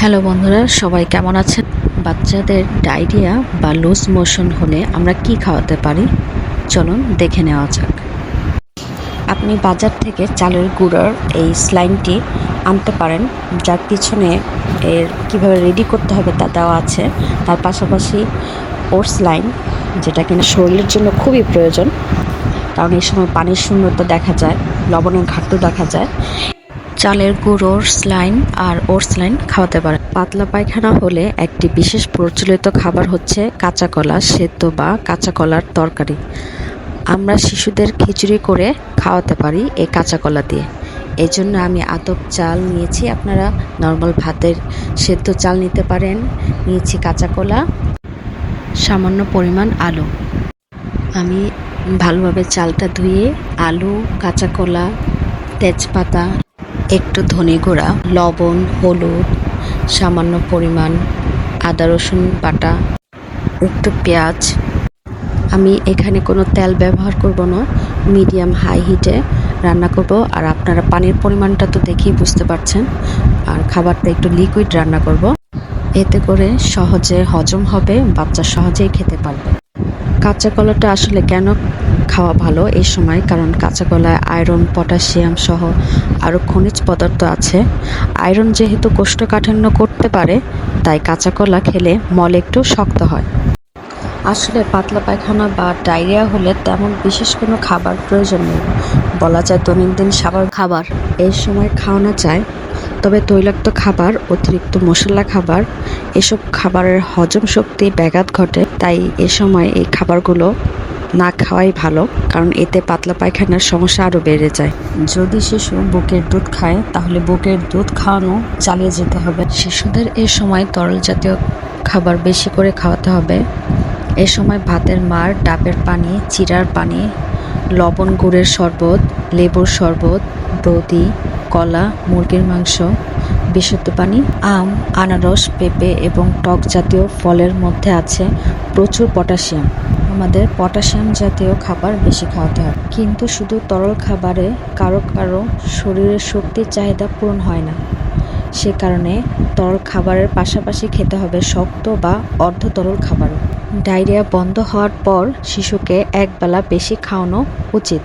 Hello বন্ধুরা, সবাই কেমন আছেন? বাচ্চাদের ডায়রিয়া বা লুজ মোশন হলে আমরা কি খাওয়াতে পারি? চলুন দেখে নেওয়া যাক। আপনি বাজার থেকে চালের গুঁড়োর এই স্লাইনটি আনতে পারেন, যার পিছনে এর কীভাবে রেডি করতে হবে তা দেওয়া আছে। তার পাশাপাশি ওটস লাইন যেটা কিনা শরীরের জন্য খুবই প্রয়োজন, কারণ এই সময় পানির শূন্যতা দেখা যায়, লবণের ঘাটতি দেখা যায়। চালের গুঁড়োর স্লাইন আর ওটস লাইন খাওয়াতে পারেন। পাতলা পায়খানা হলে একটি বিশেষ প্রচলিত খাবার হচ্ছে কাঁচা কলা সেদ্ধ বা কাঁচা কলার তরকারি। আমরা শিশুদের খিচুড়ি করে খাওয়াতে পারি এই কাঁচা কলা দিয়ে। এই জন্য আমি আতপ চাল নিয়েছি। আপনারা নর্মাল ভাতের সেদ্ধ চাল নিতে পারেন। নিয়েছি কাঁচা কলা, সামান্য পরিমাণ আলু। আমি ভালোভাবে চালটা ধুয়ে আলু, কাঁচা কলা, তেজপাতা একটু ধনে গুঁড়া, লবণ, হলুদ, সামান্য পরিমাণ আদা রসুন বাটা, একটু পেঁয়াজ। আমি এখানে কোনো তেল ব্যবহার করব না, মিডিয়াম হাই হিটে রান্না করব। আর আপনারা পানির পরিমাণটা তো দেখেই বুঝতে পারছেন। আর খাবারটা একটু লিকুইড রান্না করব। এতে করে সহজে হজম হবে, বাচ্চা সহজেই খেতে পারবে। কাঁচা কলাটা আসলে কেন খাওয়া ভালো এই সময়, কারণ কাঁচা কলায় আয়রন, পটাশিয়াম সহ আরও খনিজ পদার্থ আছে। আয়রন যেহেতু কোষ্ঠকাঠিন্য করতে পারে, তাই কাঁচা কলা খেলে মল একটু শক্ত হয়। আসলে পাতলা পায়খানা বা ডায়রিয়া হলে তেমন বিশেষ কোনো খাবার প্রয়োজন নেই। বলা যায় দৈনন্দিন সাবার খাবার। এই সময় খাওয়ানো যায়, তবে তৈলাক্ত খাবার, অতিরিক্ত মশলা খাবার, এসব খাবারের হজম শক্তি ব্যাঘাত ঘটে, তাই এ সময় এই খাবারগুলো না খাওয়াই ভালো কারণ এতে পাতলা পায়খানার সমস্যা আরও বেড়ে যায়। যদি শিশু বুকের দুধ খায় তাহলে বুকের দুধ খাওয়ানো চালিয়ে যেতে হবে। শিশুদের এ সময় তরল জাতীয় খাবার বেশি করে খাওয়াতে হবে। এ সময় ভাতের মার ডাবের পানি চিরার পানি লবণ গুড়ের শরবত লেবুর শরবত দধি কলা মুরগির মাংস বিশুদ্ধ পানি আম আনারস পেঁপে এবং টক জাতীয় ফলের মধ্যে আছে প্রচুর পটাশিয়াম। আমাদের পটাশিয়াম জাতীয় খাবার বেশি খাওয়াতে হবে। কিন্তু শুধু তরল খাবারে কারও কারও শরীরের শক্তির চাহিদা পূরণ হয় না। সে কারণে তরল খাবারের পাশাপাশি খেতে হবে শক্ত বা অর্ধ তরল খাবারও। ডায়রিয়া বন্ধ হওয়ার পর শিশুকে একবেলা বেশি খাওয়ানো উচিত।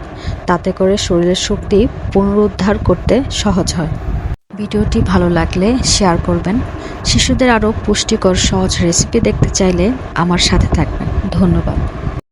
তাতে করে শরীরের শক্তি পুনরুদ্ধার করতে সহজ হয়। ভিডিওটি ভালো লাগলে শেয়ার করবেন। শিশুদের আরও পুষ্টিকর সহজ রেসিপি দেখতে চাইলে আমার সাথে থাকবেন। ধন্যবাদ।